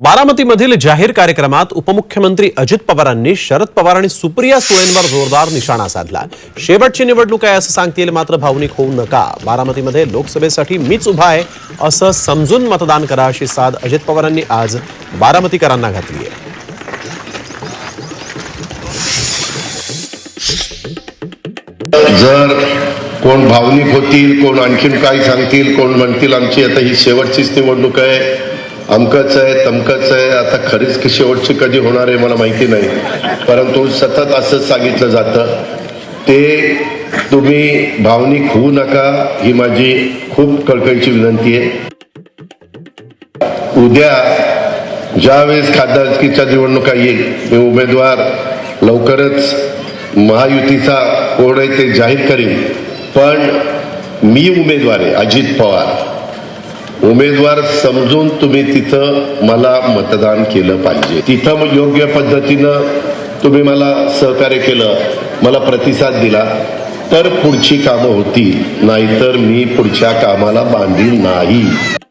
बारामतीमधील जाहीर कार्यक्रमात उपमुख्यमंत्री अजित पवारांनी शरद पवार आणि सुप्रिया सुळेंवर जोरदार निशाणा साधला. शेवटची निवडणूक आहे असं सांगतील मात्र भावनिक होऊ नका. बारामतीमध्ये लोकसभेसाठी मीच उभा आहे असं समजून मतदान करा अशी साद अजित पवारांनी आज बारामतीकरांना घातली आहे. जर कोण भावनिक होतील कोण आणखीन काय सांगतील कोण म्हणतील आमची आता ही शेवटचीच निवडणूक आहे. अमकच आहे तमकच आहे. आता खरीच शेवटची कधी होणार आहे मला माहिती नाही. परंतु सतत असंच सांगितलं जातं. ते तुम्ही भावनिक होऊ नका ही माझी खूप कळकळीची विनंती आहे. उद्या ज्यावेळेस खासदारकीच्या निवडणुका येईल मी उमेदवार लवकरच महायुतीचा कोण आहे ते जाहीर करेन. पण मी उमेदवार आहे अजित पवार. उमेदवार समजून तुम्ही तिथं मला मतदान केलं पाहिजे. तिथं मग योग्य पद्धतीनं तुम्ही मला सहकार्य केलं मला प्रतिसाद दिला तर पुढची कामं होतील. नाहीतर मी पुढच्या कामाला बांधील नाही.